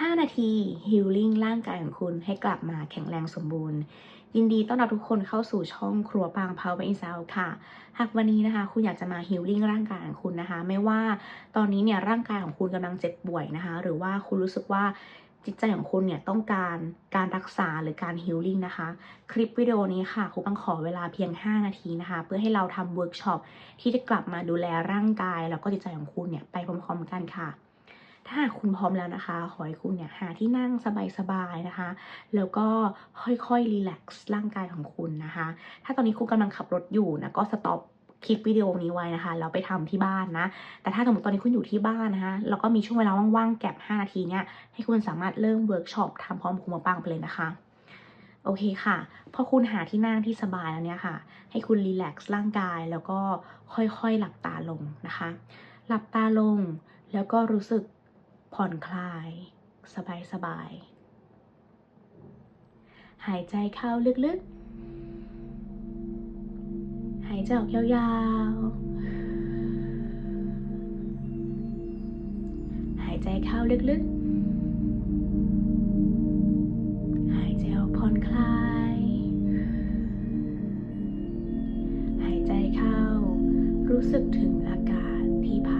5 นาทีฮิลลิ่งร่างกายของคุณให้กลับมาแข็งแรงสมบูรณ์ ยินดีต้อนรับทุกคนเข้าสู่ช่องครัวปางเพาไปอินซาวค่ะ หากวันนี้นะคะ คุณอยากจะมาฮิลลิ่งร่างกายของคุณนะคะ ไม่ว่าตอนนี้เนี่ยร่างกายของคุณกำลังเจ็บป่วยนะคะ หรือว่าคุณรู้สึกว่าจิตใจของคุณเนี่ยต้องการการรักษาหรือการฮิลลิ่งนะคะ คลิปวิดีโอนี้ค่ะครูปังขอเวลาเพียง 5 นาทีนะคะ เพื่อให้เราทำเวิร์กช็อปที่จะกลับมาดูแลร่างกาย แล้วก็จิตใจของคุณเนี่ยไปพร้อมๆกันค่ะ ถ้าหากคุณพร้อมแล้วนะคะ ขอให้คุณเนี่ยหาที่นั่งสบายๆนะคะ แล้วก็ค่อยๆรีแลกซ์ร่างกายของคุณนะคะ ถ้าตอนนี้คุณกำลังขับรถอยู่นะก็สต็อปคลิปวิดีโอนี้ไว้นะคะแล้วไปทำที่บ้านนะ แต่ถ้าสมมติตอนนี้คุณอยู่ที่บ้านนะคะแล้วก็มีช่วงเวลาว่างๆ แก็บ 5 นาทีเนี่ยให้คุณสามารถเริ่มเวิร์กช็อปทำพร้อมครูมาปังไปเลยนะคะ โอเคค่ะ พอคุณหาที่นั่งที่สบายแล้วเนี่ยค่ะ ให้คุณรีแลกซ์ร่างกายแล้วก็ค่อยๆ หลับตาลงนะคะ หลับตาลงแล้วก็รู้สึก ผ่อนคลาย สบายๆหายใจเข้าลึกๆ หายใจออกยาวๆ หายใจเข้าลึกๆหายใจออกผ่อนคลายหายใจเข้ารู้สึกถึงอากาศที่ผ่าน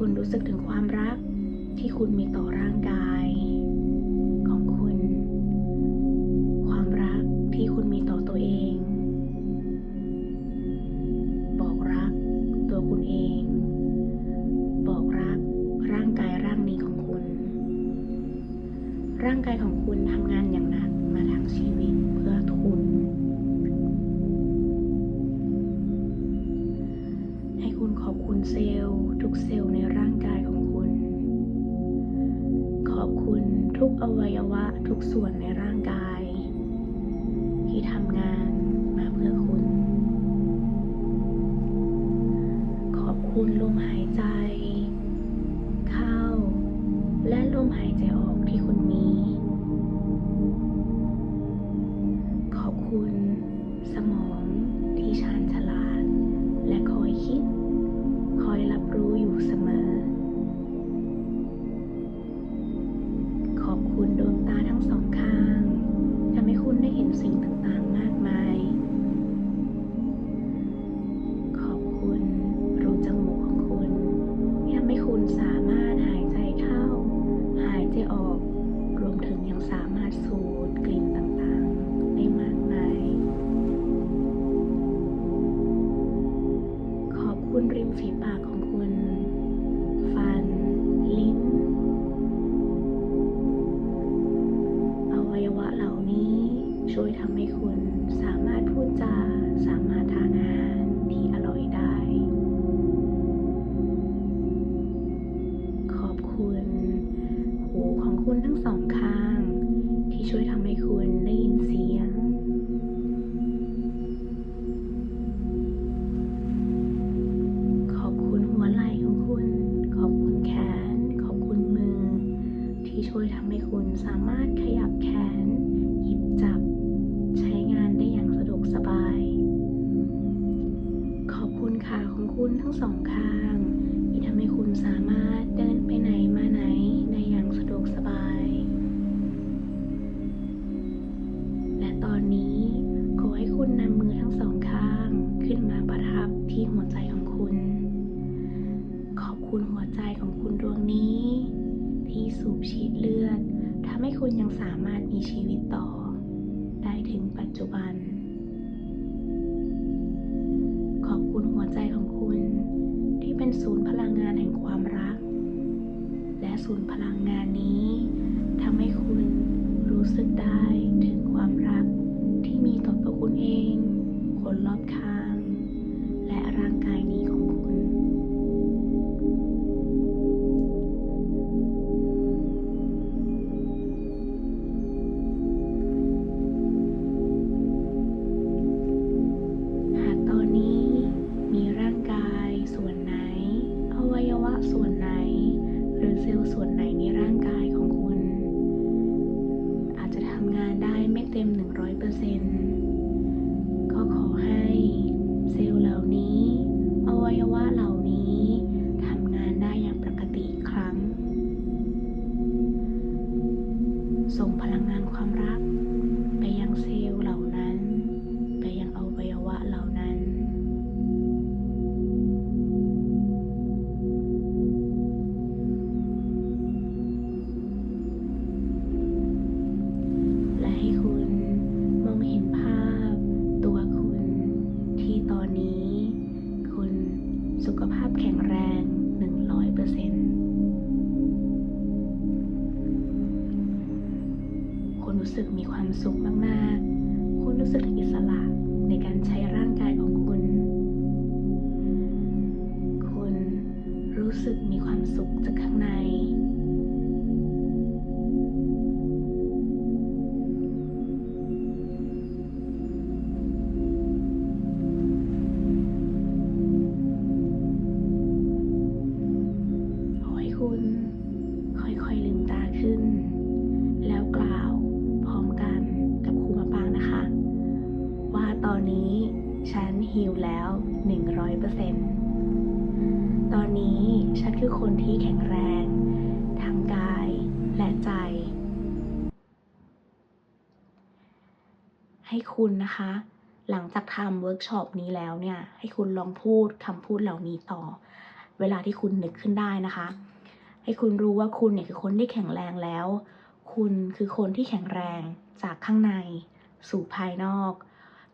คุณรู้สึกถึงความรักที่คุณมีต่อร่างกาย คุณลมหายใจ เข้า และลมหายใจออกที่คุณมี ขอบคุณสมองที่ชาญฉลาด และคอยคิด คอยรับรู้อยู่เสมอ ขอบคุณดวงตาทั้งสองข้างทำให้คุณได้เห็นสิ่งต่างๆ คุณทั้งสองข้าง ที่ช่วยทำให้คุณได้ รับที่หัวใจของคุณ ขอบคุณหัวใจของคุณดวงนี้ ที่สูบฉีดเลือดทำให้คุณยังสามารถมีชีวิตต่อ ได้ถึงปัจจุบัน ขอบคุณหัวใจของคุณ ที่เป็นศูนย์พลังงานแห่งความรัก และศูนย์พลังงานนี้ทำให้คุณรู้สึกได้ถึงความรักที่มีต่อตัวคุณเอง คนรอบข้าง แ100%ตอนนี้ฉันคือคนที่แข็งแรง ทั้งกายและใจ ให้คุณนะคะ หลังจากทำเวิร์กช็อปนี้แล้วเนี่ย ให้คุณลองพูดคำพูดเหล่านี้ต่อ เวลาที่คุณนึกขึ้นได้นะคะ ให้คุณรู้ว่าคุณเนี่ยคือคนที่แข็งแรงแล้ว คุณคือคนที่แข็งแรงจากข้างในสู่ภายนอก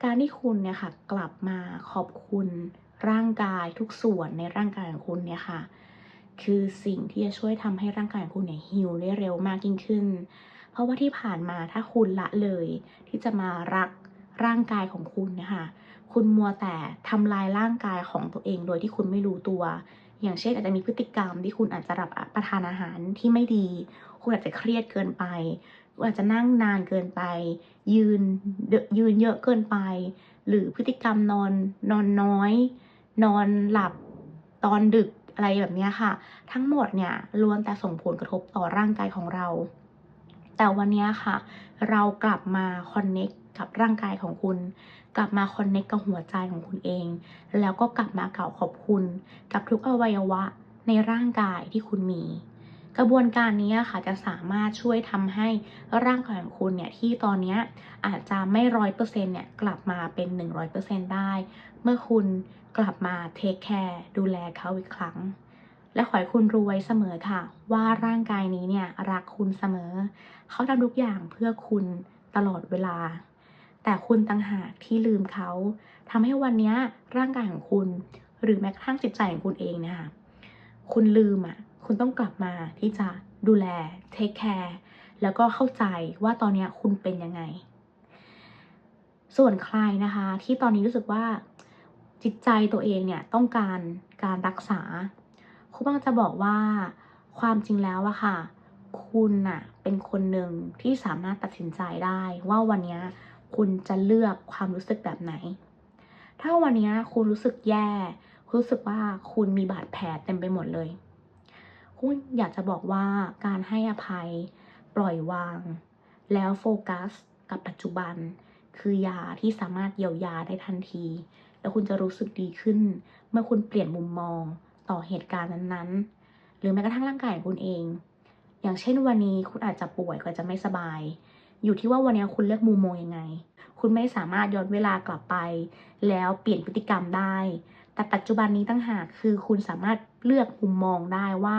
การที่คุณเนี่ยค่ะกลับมาขอบคุณ ร่างกายทุกส่วนในร่างกายของคุณเนี่ยค่ะ คือสิ่งที่จะช่วยทำให้ร่างกายของคุณเนี่ยฮิลได้เร็วมากยิ่งขึ้น เพราะว่าที่ผ่านมาถ้าคุณละเลย ที่จะมารักร่างกายของคุณนะคะคุณมัวแต่ทำลายร่างกายของตัวเองโดยที่คุณไม่รู้ตัว อย่างเช่นอาจจะมีพฤติกรรมที่คุณอาจจะรับประทานอาหารที่ไม่ดี คุณอาจจะเครียดเกินไปคุณอาจจะนั่งนานเกินไป ยืนยืนเยอะเกินไป หรือพฤติกรรมนอนนอนน้อย นอนหลับตอนดึกอะไรแบบนี้ค่ะ ทั้งหมดเนี่ยล้วนแต่ส่งผลกระทบต่อร่างกายของเรา แต่วันนี้ค่ะ เรากลับมาคอนเน็กกับร่างกายของคุณ กลับมาคอนเน็กกับหัวใจของคุณเอง แล้วก็กลับมากล่าวขอบคุณ กับทุกอวัยวะในร่างกายที่คุณมี กระบวนการนี้ค่ะจะสามารถช่วยทำให้ร่างกายของคุณเนี่ยที่ตอนนี้อาจจะไม่ร้อยเปอร์เซ็นต์เนี่ยกลับมาเป็นหนึ่งร้อยเปอร์เซ็นต์ได้ เมื่อคุณกลับมาเทคแคร์ดูแลเขาอีกครั้ง และขอให้คุณรู้ไว้เสมอค่ะ ว่าร่างกายนี้เนี่ยรักคุณเสมอ เขาทำทุกอย่างเพื่อคุณตลอดเวลา แต่คุณต่างหากที่ลืมเขาทำให้วันนี้ร่างกายของคุณ หรือแม้กระทั่งจิตใจของคุณเองเนี่ยค่ะคุณลืมอะ คุณต้องกลับมาที่จะดูแลเทคแคร์แล้วก็เข้าใจว่าตอนนี้คุณเป็นยังไง ส่วนใครนะคะ ที่ตอนนี้รู้สึกว่าจิตใจตัวเองเนี่ยต้องการการรักษาครูบ้างจะบอกว่าความจริงแล้วอะค่ะ คุณน่ะเป็นคนหนึ่งที่สามารถตัดสินใจได้ว่าวันนี้คุณจะเลือกความรู้สึกแบบไหน ถ้าวันนี้คุณรู้สึกแย่ คุณรู้สึกว่าคุณมีบาดแผลเต็มไปหมดเลย คุณอยากจะบอกว่าการให้อภัยปล่อยวาง แล้วโฟกัสกับปัจจุบัน คือยาที่สามารถเยียวยาได้ทันที แล้วคุณจะรู้สึกดีขึ้น เมื่อคุณเปลี่ยนมุมมองต่อเหตุการณ์นั้นๆ หรือแม้กระทั่งร่างกายของคุณเอง อย่างเช่นวันนี้คุณอาจจะป่วยก็จะไม่สบาย อยู่ที่ว่าวันนี้คุณเลือกมุมมองยังไง คุณไม่สามารถย้อนเวลากลับไป แล้วเปลี่ยนพฤติกรรมได้ แต่ปัจจุบันนี้ตั้งหากคือคุณสามารถเลือกมุมมองได้ว่า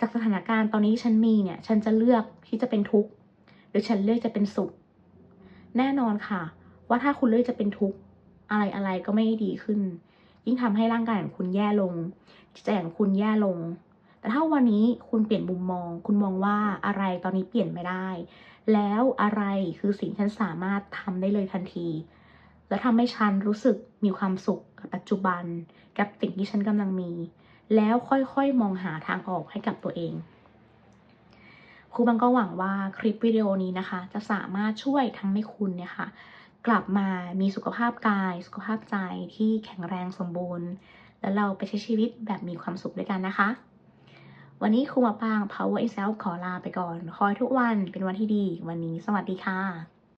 จากสถานการณ์ตอนนี้ที่ฉันมีเนี่ย ฉันจะเลือกที่จะเป็นทุกข์หรือฉันเลือกจะเป็นสุข แน่นอนค่ะ ว่าถ้าคุณเลือกจะเป็นทุกข์อะไรอะไรก็ไม่ดีขึ้น ยิ่งทำให้ร่างกายของคุณแย่ลงจิตใจของคุณแย่ลง แต่ถ้าวันนี้คุณเปลี่ยนมุมมอง คุณมองว่าอะไรตอนนี้เปลี่ยนไม่ได้ แล้วอะไรคือสิ่งที่ฉันสามารถทำได้เลยทันที แล้วทำให้ฉันรู้สึกมีความสุขกับปัจจุบัน กับสิ่งที่ฉันกำลังมี แล้วค่อยๆมองหาทางออกให้กับตัวเองครูบังก็หวังว่าคลิปวิดีโอนี้นะคะ จะสามารถช่วยทำให้คุณเนี่ยค่ะ กลับมามีสุขภาพกาย สุขภาพใจที่แข็งแรงสมบูรณ์ แล้วเราไปใช้ชีวิตแบบมีความสุขด้วยกันนะคะ วันนี้ครูมาปาง Power Itself ขอลาไปก่อน คอยทุกวันเป็นวันที่ดี วันนี้สวัสดีค่ะ